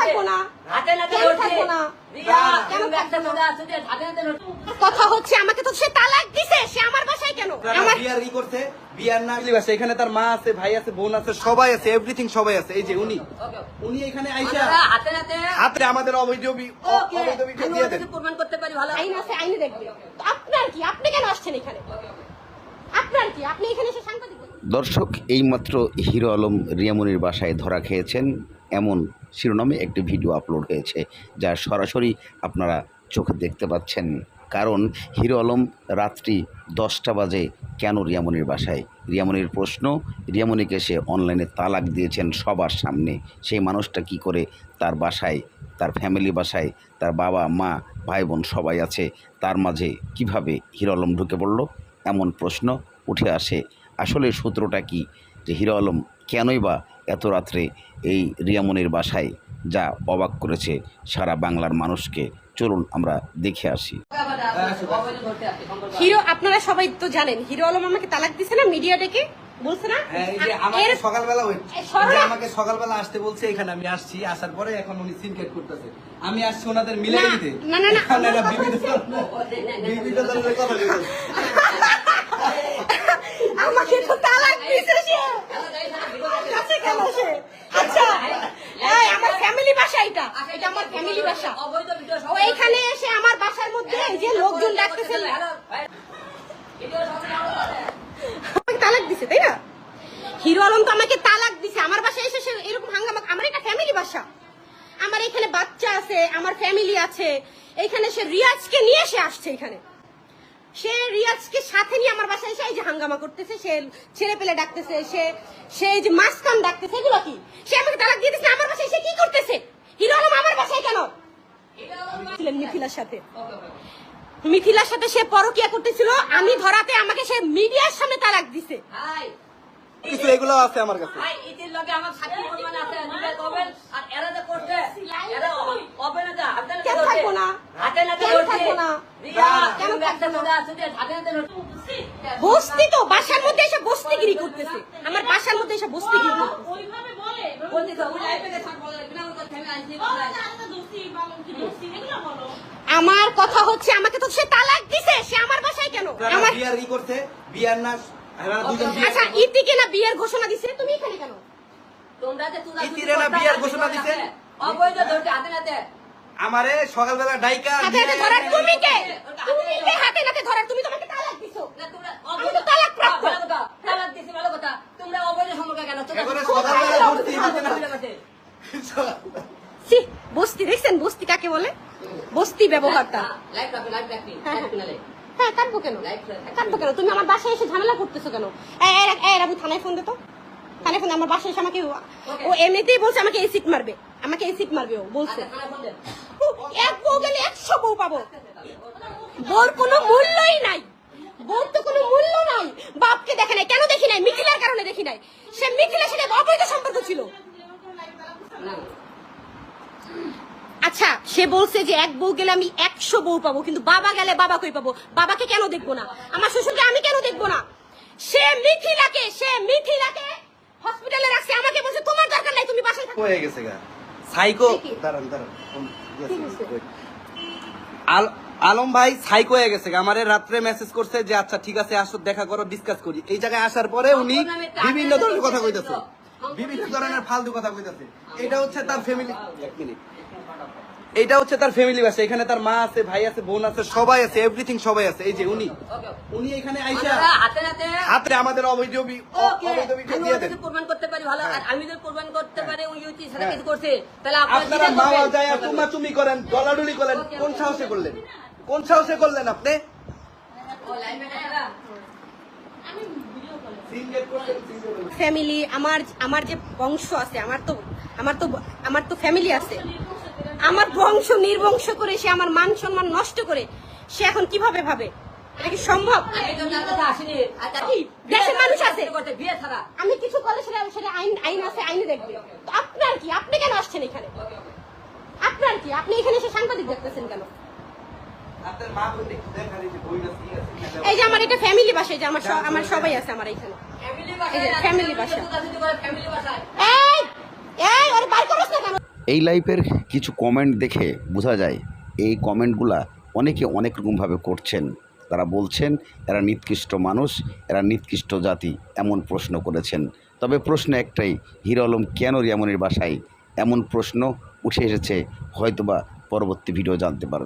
থাকব না। কেন থাকব না। কথা হচ্ছে আমাকে তো সে তালাক দিছে সে আমার বাসায় কেন? আমার বিয়ার ই করছে বিয়ার না আছে এখানে তার মা আছে ভাই আছে বোন আছে সবাই আছে এভরিথিং সবাই আছে। এই যে উনি উনি এখানে আইসা হাতে নাতে হাতে আমাদের অবৈধ অবৈধ দিয়ে দেন। প্রমাণ করতে পারি ভালো আইন আছে আইনে দেখবে। আপনার কি? আপনি কেন আসছেন এখানে আপনার কি আপনি এখানে এসে সাংবাদিক দর্শক, এইমাত্র হিরো আলম রিয়ামনির বাসায় ধরা খেয়েছেন। এমন শিরোনামে একটি ভিডিও আপলোড হয়েছে, যা সরাসরি আপনারা চোখে দেখতে পাচ্ছেন। কারণ হিরো আলম রাত্রি দশটা বাজে কেন রিয়ামনির বাসায়? রিয়ামনির প্রশ্ন, রিয়ামনিকে সে অনলাইনে তালাক দিয়েছেন সবার সামনে। সেই মানুষটা কি করে তার বাসায়, তার ফ্যামিলি বাসায়, তার বাবা, মা, ভাই বোন সবাই আছে, তার মাঝে কীভাবে হিরো আলম ঢুকে পড়ল? এমন প্রশ্ন উঠে আসে। আসলে সূত্রটা কি? যে হিরো আলম কেনই বা এত রাত্রে এই রিয়ামনির বাসায় যা অবাক করেছে সারা বাংলার মানুষকে? চলুন আমরা দেখে আসি। হিরো আপনারা সবাই তো জানেন হিরো আলম আমাকে তালাক দিছে না মিডিয়া ডেকে? বলছে না? হ্যাঁ আমাকে সকালবেলা আমাকে আসতে বলছে এখানে আমি আসছি আসার পরে এখন উনি সিনকেট করতেছে। আমি আসছি ওনাদের মিলে দিতে। না, না, না, এখন এরা আমার বিভিন্ন কথা ধরনের- বিভিন্ন ধরনের কথা বলছে। আমাকে তো তালাক দিছে সে আমার কাছে কেন সে আচ্ছা এই আমার ফ্যামিলি বাসা এটা। এটা আমার ফ্যামিলি বাসা ও এখানে এসে আমার বাসার মধ্যে এই যে লোকজন ডাকতেছে। আমাকে তালাক দিছে তাই না? হিরো আলম তো আমাকে তালাক দিছে। আমার বাসায় এসে সে এরকম হাঙ্গামা আমার এটা ফ্যামিলি বাসা। আমার এখানে বাচ্চা আছে আমার ফ্যামিলি আছে। এখানে সে রিয়াজকে নিয়ে সে আসছে এখানে। সে রিয়াজকে সাথে নিয়ে আমার বাসায় এসে এই যে হাঙ্গামা করতেছে সে ছেলে পেলে ডাকতেছে সে সে যে মাসকাম ডাকতেছে এগুলো কি? সে আমাকে তালাক দিয়ে দিচ্ছে আমার বাসায় সে কি করতেছে হিরো আলম আমার বাসায় কেন মিথিলার সাথে। মিথিলার সাথে সে পরকিয়া করতেছিল, আমি ধরাতে আমাকে সে মিডিয়ার সামনে তালাক দিছে। কিছু এগুলো আছে আমার কাছে। বস্তি তো বাসার মধ্যে এসে বস্তিগিরি করতেছে। আমার বাসার মধ্যে এসে বস্তিগিরি আমার কথা হচ্ছে আমাকে তো সে তালাক দিছে সে আমার বাসায় কেন? আমার বিয়ার ই করছে? বিয়ার না আচ্ছা ইতিকে না বিয়ের ঘোষণা দিছে তুমি এখানে কেন? তোমরা যে তুলা ইতিরে না করতা, ঘোষণা দিছে? অবৈধ ধরছে হাতে নাতে। আমারে সকালবেলা ডাইকা হাতে হাতে ধরার তুমি কে? তুমি কে হাতে নাতে ধরার? তুমি তোমাকে তালাক দিছো। না, তোমরা অবৈধ- তালাক প্রাপ্ত। তালাক দিছি, ভালো কথা। তোমরা অবৈধ সম্পর্কে কেন? তোমরা- সকালবেলা ঘুরছি, হাতে না- ভুলে বস্তি দেখছেন বস্তি কাকে বলে? বস্তি ব্যবহারটা। রাখো, কিনালে। হ্যাঁ কেন? কেন? তুমি আমার বাসায় এসে ঝামেলা করতেছো কেন? থানায় ফোন দে তো। থানায় ফোন আমার বাসায় এসে আমাকে ও এমনিতেই বলছে আমাকে এসিড মারবে। আমাকে এসিড মারবে ও বলছে। আচ্ছা। এক বউ গেলে একশো বউ পাবো। বউর কোনো মূল্যই নাই। বউর তো কোনো মূল্য নাই। বাপকে দেখে নাই। কেন দেখি নাই? মিথিলার কারণে দেখি নাই। সে মিথিলার সাথে অবৈধ সম্পর্ক ছিল। সে বলছে যে এক বউ গেলে আমি একশো বউ পাবো কিন্তু বাবা গেলে বাবা কই পাবো? বাবাকে কেন দেখব না? আমার শ্বশুরকে আমি কেন দেখব না? সে মিথিলাকে সে মিথিলাকে হসপিটালে রাখছে আমাকে বলছে তোমার দরকার নাই তুমি বাসায় থাকো। হয়ে গেছে গা। সাইকো দাঁড়ান দাঁড়ান আল- আলম ভাই সাইকো হয়ে গেছে। আমারে রাত্রে মেসেজ করছে যে আচ্ছা ঠিক আছে আসো দেখা করো ডিসকাস করি। এই জায়গায় আসার পরে উনি বিভিন্ন ধরনের কথা কইতাছে। বিভিন্ন ধরনের ফালতু কথা কইতাছে। এটা হচ্ছে তার ফ্যামিলি এক মিনিট। এটা হচ্ছে তার ফ্যামিলি বাসা এখানে তার মা আছে ভাই আছে বোন আছে সবাই আছে এভরিথিং সবাই আছে। এই যে উনি উনি এখানে আইসা আপনারা হাতে হাতে আমাদের অবৈধ বি- অবৈধ দিয়ে দেন। প্রমাণ করতে পারি ভালো। আর আমি যদি প্রমাণ করতে পারি ওই ইউটি সাথে হ্যাঁ। কিছু করছে তাহলে আপনারা মাওয়া যায় তুমা চুমি করেন ডলাডুলি করেন কোন সাহসে করলেন? কোন সাহসে করলেন আপনি? ফ্যামিলি আমার আমার যে বংশ আছে আমার তো আমার তো আমার তো ফ্যামিলি আছে। আমার বংশ নির্বংশ করে সে আমার মান সম্মান নষ্ট করে, সে এখন কীভাবে ভাবে। আমি কিছু এখানে? কেন? এই যে আমার এটা ফ্যামিলি বাসা যে আমার আমার সবাই আছে আমার এখানে। family বাসা। এই ওর না কেন? এই লাইফের কিছু কমেন্ট দেখে বোঝা যায়, এই কমেন্টগুলা অনেকে অনেক রকমভাবে করছেন। তারা বলছেন, এরা নিকৃষ্ট মানুষ, এরা নিকৃষ্ট জাতি এমন প্রশ্ন করেছেন। তবে প্রশ্ন একটাই, হিরো আলম কেন রিয়ামনির বাসায়? এমন প্রশ্ন উঠে এসেছে, হয়তোবা পরবর্তী ভিডিও জানতে পারবে